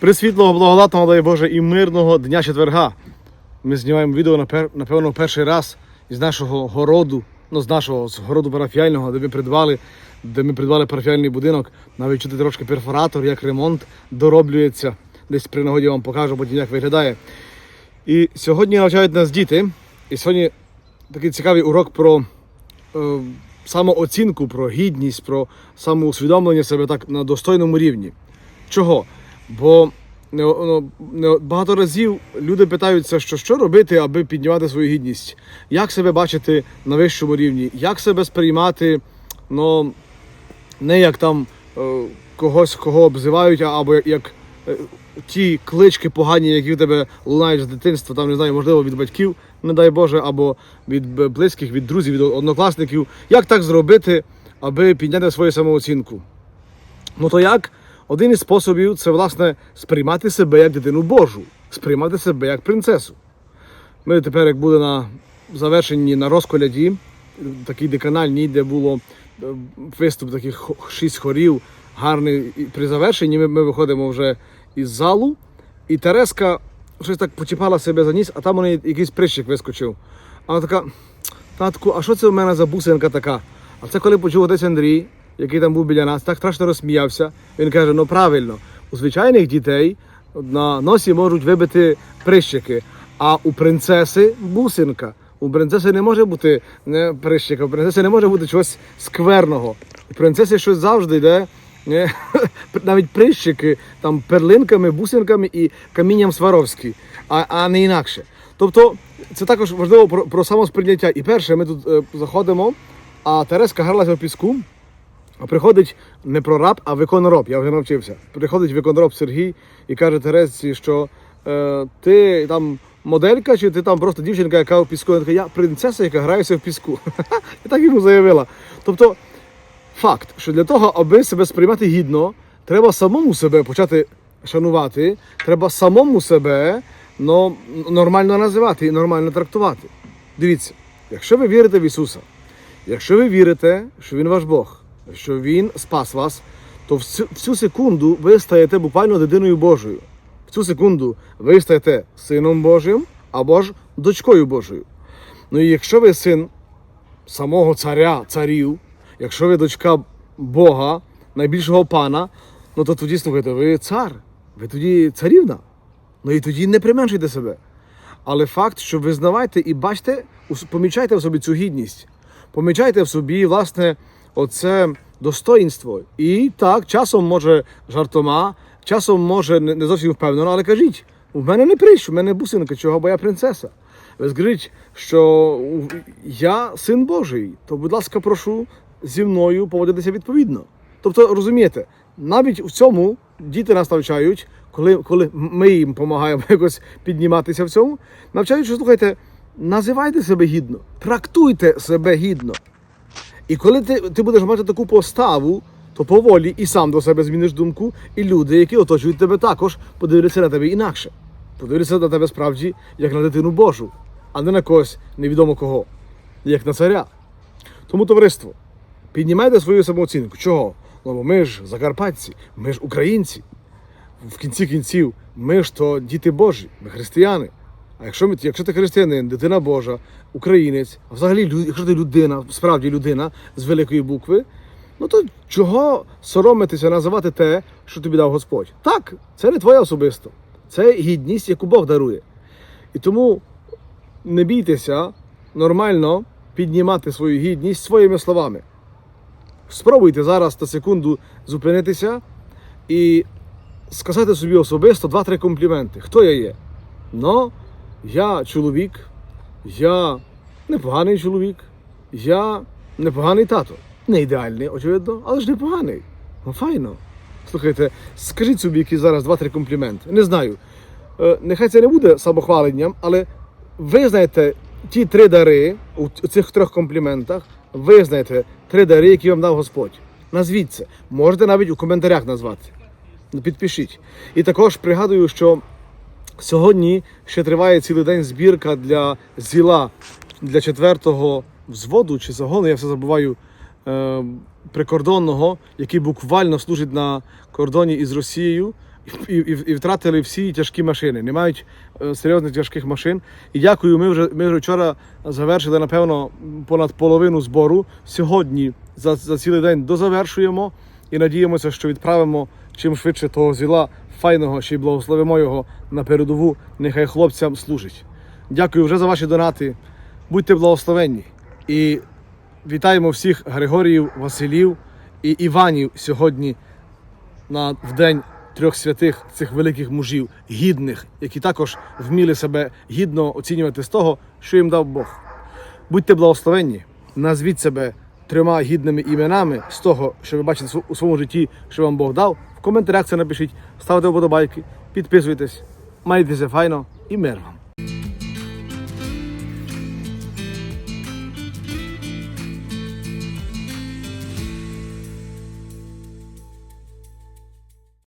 Присвітлого, благодатного, дай Боже, і мирного дня четверга. Ми знімаємо відео напевно перший раз із нашого городу, ну з нашого з городу парафіального, де ми придбали, де ми придбали парафіальний будинок. Навіть чути трошки перфоратор, як ремонт дороблюється. Десь при нагоді вам покажу, потім як виглядає. І сьогодні навчають нас діти. І сьогодні такий цікавий урок про е, самооцінку, про гідність, про самоусвідомлення себе так на достойному рівні. Чого? Бо не, ну, не, багато разів люди питаються, що, що робити, аби піднімати свою гідність, як себе бачити на вищому рівні, як себе сприймати, ну не як там е, когось, кого обзивають, або як, як е, ті клички погані, які в тебе лунають з дитинства, там не знаю, можливо, від батьків, не дай Боже, або від близьких, від друзів, від однокласників. Як так зробити, аби підняти свою самооцінку? Ну то як? Один із способів це власне сприймати себе як дитину Божу, сприймати себе як принцесу. Ми тепер, як були на завершенні на розколяді, такій деканальній, де було е, виступ таких шість хорів, гарний при завершенні. Ми, ми виходимо вже із залу, і Тереска щось так почіпала себе за ніс, а там у неї якийсь прищик вискочив. А вона така, татку, а що це в мене за бусинка така? А це коли почув отець Андрій, який там був біля нас, так страшно розсміявся. Він каже: ну правильно, у звичайних дітей на носі можуть вибити прищики, а у принцеси бусинка. У принцеси не може бути не, прищика, у принцеси не може бути чогось скверного. У принцеси щось завжди йде. Навіть прищики там перлинками, бусинками і камінням Сваровський, а, а не інакше. Тобто це також важливо про, про самосприйняття. І перше, ми тут е, заходимо, а Тереска гралася в піску. А приходить не прораб, а виконроб. Я вже навчився. Приходить виконроб Сергій і каже Терезці, що е, ти там моделька, чи ти там просто дівчинка, яка в піску. Вона така, я принцеса, яка грається в піску. І так йому заявила. Тобто, факт, що для того, аби себе сприймати гідно, треба самому себе почати шанувати, треба самому себе ну, нормально називати і нормально трактувати. Дивіться, якщо ви вірите в Ісуса, Якщо ви вірите, що Він ваш Бог, що Він спас вас, то в цю, в цю секунду ви стаєте буквально дитиною Божою. В цю секунду ви стаєте сином Божим або ж дочкою Божою. Ну і якщо ви син самого царя, царів, якщо ви дочка Бога, найбільшого пана, ну то тоді слухайте, ви цар, ви тоді царівна. Ну і тоді не применшуйте себе. Але факт, що визнавайте і бачите, помічайте в собі цю гідність, помічайте в собі, власне, оце достоїнство. І так, часом може жартома, часом може не зовсім впевнено, але кажіть, у мене не прищ, у мене бусинка, чого, бо я принцеса. Ви скажіть, що я син Божий, то, будь ласка, прошу зі мною поводитися відповідно. Тобто, розумієте, навіть в цьому діти нас навчають, коли, коли ми їм допомагаємо якось підніматися в цьому, навчають, що слухайте, називайте себе гідно, трактуйте себе гідно. І коли ти, ти будеш мати таку поставу, то поволі і сам до себе зміниш думку, і люди, які оточують тебе також, подивляться на тебе інакше. Подивляться на тебе справді як на дитину Божу, а не на когось невідомо кого, як на царя. Тому товариство, піднімайте свою самооцінку. Чого? Ну, бо ми ж закарпатці, ми ж українці. В кінці кінців, ми ж то діти Божі, ми християни. А якщо, якщо ти християнин, дитина Божа, українець, а взагалі, якщо ти людина, справді людина з великої букви, ну то чого соромитися називати те, що тобі дав Господь? Так, це не твоє особисто, це гідність, яку Бог дарує. І тому не бійтеся нормально піднімати свою гідність своїми словами. Спробуйте зараз на секунду зупинитися і сказати собі особисто два-три компліменти. Хто я є? Ну, я чоловік, я непоганий чоловік, я непоганий тато. Не ідеальний, очевидно, але ж непоганий. Ну, файно. Слухайте, скажіть собі якісь зараз два-три компліменти. Не знаю. Е, нехай це не буде самохваленням, але визнайте ті три дари у цих трьох компліментах, визнайте три дари, які вам дав Господь. Назвіть це. Можете навіть у коментарях назвати. Підпишіть. І також пригадую, що сьогодні ще триває цілий день збірка для зіла для четвертого взводу чи загону, я все забуваю, е, прикордонного, який буквально служить на кордоні із Росією. і, і, і втратили всі тяжкі машини. Не мають е, серйозних тяжких машин. І дякую, ми вже, ми вже вчора завершили, напевно, понад половину збору. Сьогодні за, за цілий день дозавершуємо і надіємося, що відправимо чим швидше того зіла файного, ще й благословимо його на передову. Нехай хлопцям служить. Дякую вже за ваші донати. Будьте благословенні. І вітаємо всіх Григоріїв, Василів і Іванів сьогодні на в день трьох святих цих великих мужів, гідних, які також вміли себе гідно оцінювати з того, що їм дав Бог. Будьте благословенні, назвіть себе трьома гідними іменами з того, що ви бачите у своєму житті, що вам Бог дав. В коментарях це напишіть, ставте вподобайки, підписуйтесь, майтеся файно і мир вам.